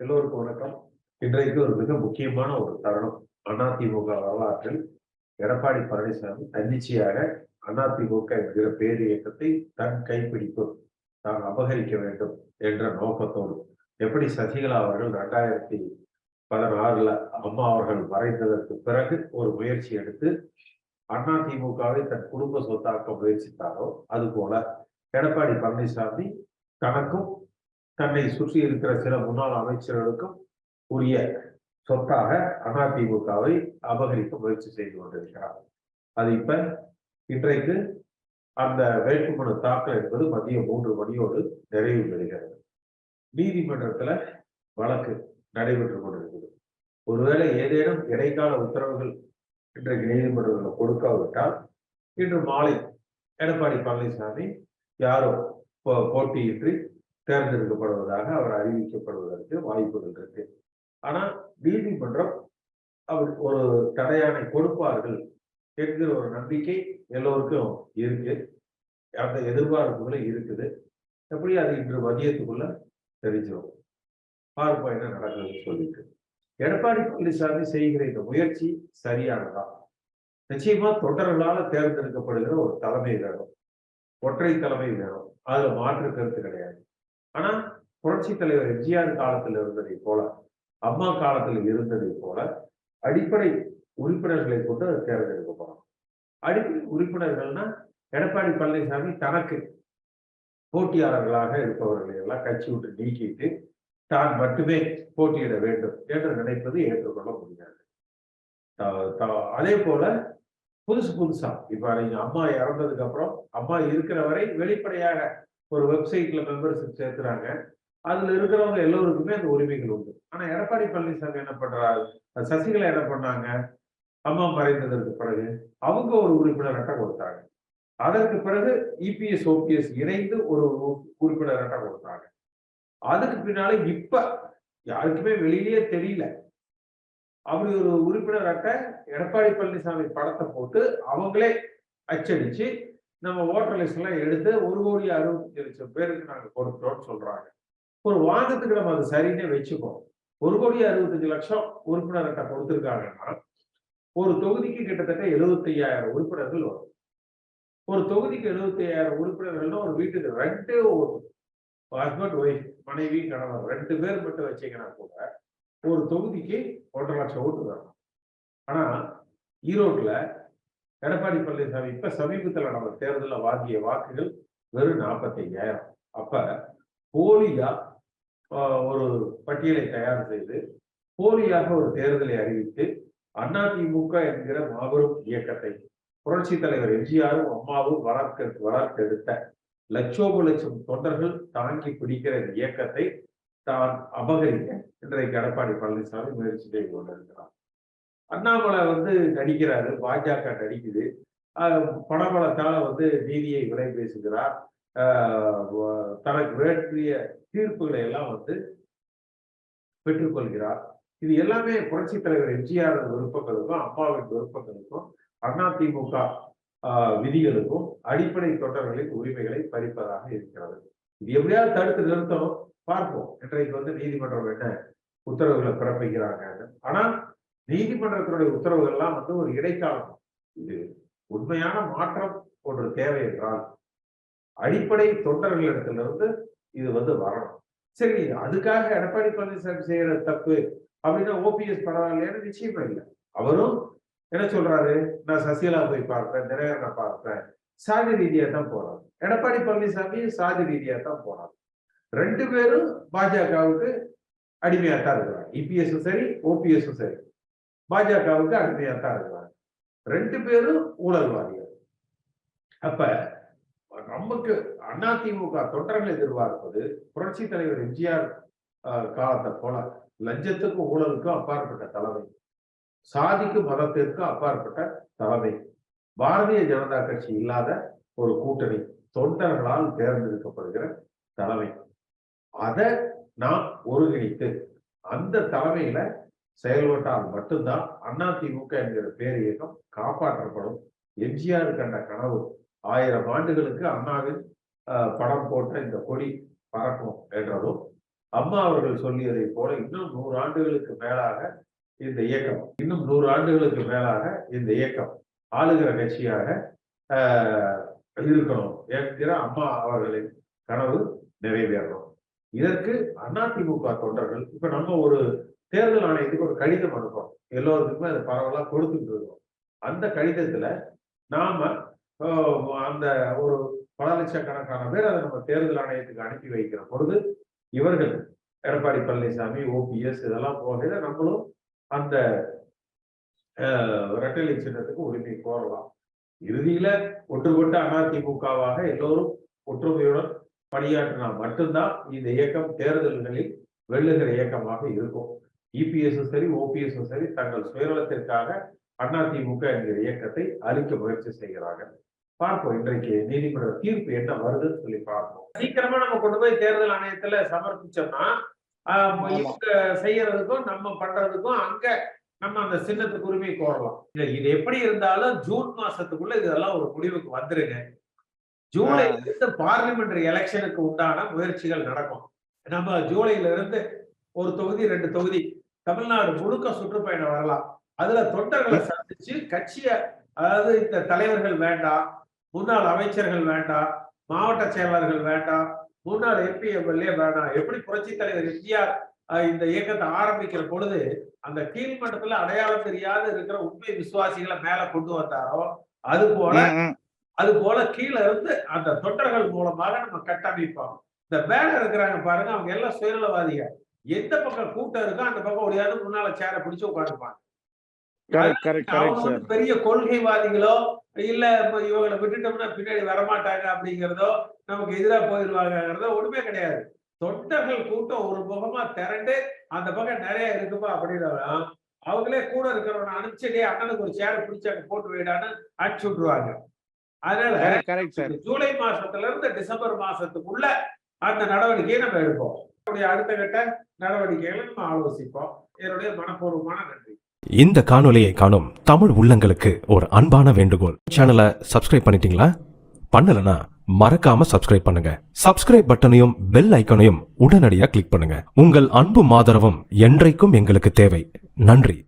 எல்லோருக்கும் வணக்கம். இன்றைக்கு ஒரு மிக முக்கியமான ஒரு தருணம். அதிமுக வரலாற்றில் எடப்பாடி பழனிசாமி தன்னிச்சையாக அதிமுக என்கிற பேர் இயக்கத்தை தன் கைப்பிடிப்பு தான் அபகரிக்க வேண்டும் என்ற நோக்கத்தோடு எப்படி சசிகலா அவர்கள் ரெண்டாயிரத்தி பதினாறுல அம்மா அவர்கள் மறைந்ததற்கு பிறகு ஒரு முயற்சி எடுத்து அதிமுகவை தன் குடும்ப சொத்தாக்க முயற்சித்தாரோ அது போல எடப்பாடி பழனிசாமி தனக்கும் தன்னை சுற்றி இருக்கிற சில முன்னாள் அமைச்சர்களுக்கும் உரிய சொத்தாக அதிமுகவை அபகரிக்க முயற்சி செய்து கொண்டிருக்கிறார். அது இப்ப இன்றைக்கு அந்த வேட்புமனு தாக்கல் என்பது மதியம் மூன்று மணியோடு நிறைவு பெறுகிறது. நீதிமன்றத்துல வழக்கு நடைபெற்று கொண்டிருக்கிறது ஒருவேளை ஏதேனும் இடைக்கால உத்தரவுகள் இன்றைக்கு நீதிமன்றத்தில் கொடுக்காவிட்டால் இன்று மாலை எடப்பாடி பழனிசாமி யாரோ போட்டியின்றி தேர்ந்தெடுக்கப்படுவதாக அவர் அறிவிக்கப்படுவதற்கு வாய்ப்புகள் இருக்கு. ஆனா நீதிமன்றம் அவர் ஒரு தடையானை கொடுப்பார்கள் என்கிற ஒரு நம்பிக்கை எல்லோருக்கும் இருக்கு. அந்த எதிர்பார்ப்புகளும் இருக்குது. எப்படி அது இன்று மதியத்துக்குள்ள தெரிஞ்சிடும். பார்ப்போம் என்ன நடக்குதுன்னு சொல்லிட்டு. எடப்பாடி பழனிசாமி செய்கிற இந்த முயற்சி சரியானதா? நிச்சயமா தொண்டர்களால தேர்ந்தெடுக்கப்படுகிற ஒரு தலைமை வேணும். ஒற்றை தலைமை வேணும். அதுல மாற்று கருத்து கிடையாது. ஆனா புரட்சி தலைவர் எம்ஜிஆர் காலத்தில் இருந்ததை போல அம்மா காலத்தில் இருந்ததை போல அடிப்படை உறுப்பினர்களை கொண்டு தேர்ந்தெடுக்கப்படும் அடிப்படை உறுப்பினர்கள்னா எடப்பாடி பழனிசாமி தனக்கு போட்டியாளர்களாக இருப்பவர்களை எல்லாம் கட்சி விட்டு நீக்கிட்டு தான் மட்டுமே போட்டியிட வேண்டும் என்று நினைப்பது ஏற்றுக்கொள்ள முடியாது. அதே போல புதுசு புதுசா இப்ப நீங்க அம்மா இறந்ததுக்கு அப்புறம் அம்மா இருக்கிற வரை வெளிப்படையாக ஒரு வெப்சைட்ல மெம்பர்ஷிப் சேர்த்துறாங்க அதுல இருக்கிறவங்க எல்லோருக்குமே அந்த உரிமைகள் உண்டு. ஆனா எடப்பாடி பழனிசாமி என்ன பண்றாரு? சசிகலா என்ன பண்ணாங்க? அம்மா மறைந்ததற்கு பிறகு அவங்க ஒரு உறுப்பினர் அட்டை கொடுத்தாங்க. அதற்கு பிறகு இபிஎஸ் ஓபிஎஸ் இணைந்து ஒரு உறுப்பினர் அட்டை கொடுத்தாங்க. அதுக்கு பின்னால இப்ப யாருக்குமே வெளியிலேயே தெரியல. அப்படி ஒரு உறுப்பினர் அட்டை எடப்பாடி பழனிசாமி படத்தை போட்டு அவங்களே அச்சடிச்சு நம்ம ஓட்டர் லிஸ்ட் எல்லாம் எடுத்து ஒரு கோடி அறுபத்தஞ்சு லட்சம் பேருக்கு நாங்க கொடுக்குறோம்னு சொல்றாங்க. ஒரு வாதத்துக்கு நம்ம அது சரின்னே வச்சுக்கோம். ஒரு கோடி அறுபத்தஞ்சு லட்சம் உறுப்பினர்கிட்ட கொடுத்துருக்காங்கன்னா ஒரு தொகுதிக்கு கிட்டத்தட்ட எழுபத்தி ஐயாயிரம் உறுப்பினர்கள் வரும். ஒரு தொகுதிக்கு எழுபத்தி ஐயாயிரம் உறுப்பினர்கள்னா ஒரு வீட்டுக்கு ரெண்டே ஒரு ஹஸ்பண்ட் ஒய்ஃப் மனைவி கணவர் ரெண்டு பேர் மட்டும் வச்சீங்கன்னா கூட ஒரு தொகுதிக்கு ஒன்றரை லட்சம் ஓட்டு வரணும் ஆனா ஈரோட்ல எடப்பாடி பழனிசாமி இப்ப சமீபத்தில் நம்ம தேர்தலில் வாங்கிய வாக்குகள் வெறும் நாற்பத்தையாயிரம் அப்ப போலியா ஒரு பட்டியலை தயார் செய்து போலியாக ஒரு தேர்தலை அறிவித்து அதிமுக என்கிற மாபெரும் இயக்கத்தை புரட்சி தலைவர் எம்ஜிஆரும் அம்மாவும் வளர்க்க வளர்த்தெடுத்த லட்சோப லட்சம் தொண்டர்கள் தாங்கி பிடிக்கிற இயக்கத்தை தான் அபகரிக்க இன்றைக்கு எடப்பாடி பழனிசாமி முயற்சி செய்து கொண்டிருக்கிறார். அண்ணாமலை வந்து நடிக்கிறாரு பாஜக நடிக்குது. பணபலத்தால் வந்து நீதியை விலை பேசுகிறார். தனக்கு வேற்றிய தீர்ப்புகளை எல்லாம் வந்து பெற்றுக்கொள்கிறார். இது எல்லாமே புரட்சி தலைவர் எம்ஜிஆர் விருப்பங்களுக்கும் அம்மாவின் விருப்பங்களுக்கும் அதிமுக விதிகளுக்கும் அடிப்படை தொண்டர்களின் உரிமைகளை பறிப்பதாக இருக்கிறது. இது எப்படியாவது தடுத்து நிறுத்தம் பார்ப்போம். இன்றைக்கு வந்து நீதிமன்றம் என்ன உத்தரவுகளை பிறப்பிக்கிறாங்க ஆனால் நீதிமன்றத்தினுடைய உத்தரவுகள்லாம் வந்து ஒரு இடைக்காலம். இது உண்மையான மாற்றம் ஒன்று தேவை என்றால் அடிப்படை தொண்டர்களிடத்திலிருந்து இது வந்து வரணும். சரி அதுக்காக எடப்பாடி பழனிசாமி செய்யற தப்பு அப்படின்னா ஓபிஎஸ் பரவாயில்லைன்னு நிச்சயமா இல்லை. அவரும் என்ன சொல்றாரு? நான் சசிகலா போய் பார்ப்பேன் தினகரனை பார்ப்பேன் சாதி ரீதியா தான் போறாரு. எடப்பாடி பழனிசாமி சாதி ரீதியா தான் போறாரு. ரெண்டு பேரும் பாஜகவுக்கு அடிமையா தான் இருக்கிறாங்க. இபிஎஸும் சரி ஓபிஎஸும் சரி. பாஜகவுக்கு அடிமையா தான் இருக்கிறாங்க ரெண்டு பேரும் ஊழல்வாதிகள். அப்ப நமக்கு அதிமுக தொண்டர்கள் எதிர்பார்ப்பது புரட்சி தலைவர் எம்ஜிஆர் காலத்தை போல லஞ்சத்துக்கும் ஊழலுக்கும் அப்பாற்பட்ட தலைமை. சாதிக்கும் மதத்திற்கும் அப்பாற்பட்ட தலைமை. பாரதிய ஜனதா கட்சி இல்லாத ஒரு கூட்டணி தொண்டர்களால் தேர்ந்தெடுக்கப்படுகிற தலைமை. அதை நாம் ஒருங்கிணைத்து அந்த தலைமையில செயல்பட்டால் மட்டும்தான் திமுக என்கிற பேர் இயக்கம் காப்பாற்றப்படும். எம்ஜிஆர் கண்ட கனவு ஆயிரம் ஆண்டுகளுக்கு அண்ணாவின் படம் போட்ட இந்த கொடி பறக்கும் என்றதும் அம்மா அவர்கள் சொல்லியதை போல இன்னும் நூறு ஆண்டுகளுக்கு மேலாக இந்த இயக்கம் இன்னும் நூறு ஆண்டுகளுக்கு மேலாக இந்த இயக்கம் ஆளுகிற கட்சியாக இருக்கணும் என்கிற அம்மா அவர்களின் கனவு நிறைவேறணும். இதற்கு அதிமுக தொண்டர்கள் இப்ப நம்ம ஒரு தேர்தல் ஆணையத்துக்கு ஒரு கடிதம் அனுப்புறோம். எல்லோருக்குமே அது பரவலாக கொடுத்துட்டு இருக்கோம். அந்த கடிதத்துல நாம அந்த ஒரு பல லட்சக்கணக்கான பேர் அதை நம்ம தேர்தல் ஆணையத்துக்கு அனுப்பி வைக்கிற பொழுது இவர்கள் எடப்பாடி பழனிசாமி ஓபிஎஸ் இதெல்லாம் போகையில நம்மளும் அந்த ஆஹ், ரெட்டலை சின்னத்துக்கு உரிமை கோரலாம். இறுதியில ஒன்றுபட்ட அதிமுகவாக எல்லோரும் ஒற்றுமையுடன் பணியாற்றினா மட்டும்தான் இந்த இயக்கம் தேர்தல்களில் வெள்ளுகிற இயக்கமாக இருக்கும். இபிஎஸும் சரி ஓபிஎஸும் சரி தங்கள் சுயநலத்திற்காக அதிமுக என்கிற இயக்கத்தை அழிக்க முயற்சி செய்கிறார்கள் பார்ப்போம் இன்றைக்கு நீதிமன்ற தீர்ப்பு என்ன வருதுன்னு சொல்லி பார்ப்போம். சீக்கிரமா நம்ம கொண்டு போய் தேர்தல் ஆணையத்துல சமர்ப்பிச்சோம்னா. இவங்க செய்யறதுக்கும் நம்ம பண்றதுக்கும் அங்க நம்ம அந்த சின்னத்துக்கு உரிமை கோரலாம். இது இது எப்படி இருந்தாலும் ஜூன் மாசத்துக்குள்ள இதெல்லாம் ஒரு முடிவுக்கு வந்துருங்க. ஜூலைல இருந்து பார்லிமெண்டரி எலெக்ஷனுக்கு உண்டான முயற்சிகள் நடக்கும். நம்ம ஜூலைல இருந்து ஒரு தொகுதி ரெண்டு தொகுதி தமிழ்நாடு முழுக்க சுற்றுப்பயணம் வரலாம். அதுல தொண்டர்களை சந்திச்சு கட்சிய அதாவது இந்த தலைவர்கள் வேண்டாம் முன்னாள் அமைச்சர்கள் வேண்டாம் மாவட்ட செயலாளர்கள் வேண்டாம் முன்னாள் எம்பி எம்எல்ஏ வேண்டாம் எப்படி புரட்சி தலைவர் எம்ஜிஆர் இந்த இயக்கத்தை ஆரம்பிக்கிற பொழுது அந்த கீழ்மட்டத்துல அடையாளம் தெரியாத இருக்கிற உண்மை விசுவாசிகளை மேல கொண்டு வந்தாரோ அது போல. அது போல கீழே இருந்து அந்த தொண்டர்கள் மூலமாக நம்ம கட்டமைப்போம். இந்த மேல இருக்கிறாங்க பாருங்க அவங்க எல்லாம் சுயநலவாதிக எந்த பக்கம் கூட்டம் இருக்கோ அந்த பக்கம் ஒடியாவது முன்னால சேரை பிடிச்சு உட்காந்துப்பாங்க பெரிய கொள்கைவாதிகளோ இல்ல இப்ப இவங்களை விட்டுட்டோம்னா பின்னாடி வரமாட்டாங்க அப்படிங்கிறதோ நமக்கு எதிரா போயிடுவாங்கிறதோ ஒண்ணுமே கிடையாது. தொண்டர்கள் கூட்டம் ஒரு முகமா திரண்டு அந்த பக்கம் நிறைய இருக்குப்பா அப்படின்னா அவங்களே கூட இருக்கிறவன அனுப்பிச்சே அண்ணனுக்கு ஒரு சேரை பிடிச்சு அங்க போட்டு வைடான்னு அனுப்பிச்சு விட்டுருவாங்க. அதனால ஜூலை மாசத்துல இருந்து டிசம்பர் மாசத்துக்குள்ள அந்த நடவடிக்கையை நம்ம எடுப்போம். அதனுடைய அடுத்த கட்ட நடவடிக்கைகளை நம்ம ஆலோசிப்போம். என்னுடைய மனப்பூர்வமான நன்றி. இந்த காணொலியை காணும் தமிழ் உள்ளங்களுக்கு ஒரு அன்பான வேண்டுகோள். சேனலை சப்ஸ்கிரைப் பண்ணிட்டீங்களா? பண்ணலனா மறக்காம சப்ஸ்கிரைப் பண்ணுங்க. சப்ஸ்கிரைப் பட்டனையும் பெல் ஐக்கனையும் உடனடியாக கிளிக் பண்ணுங்க. உங்கள் அன்பும் ஆதரவும் என்றைக்கும் எங்களுக்கு தேவை. நன்றி.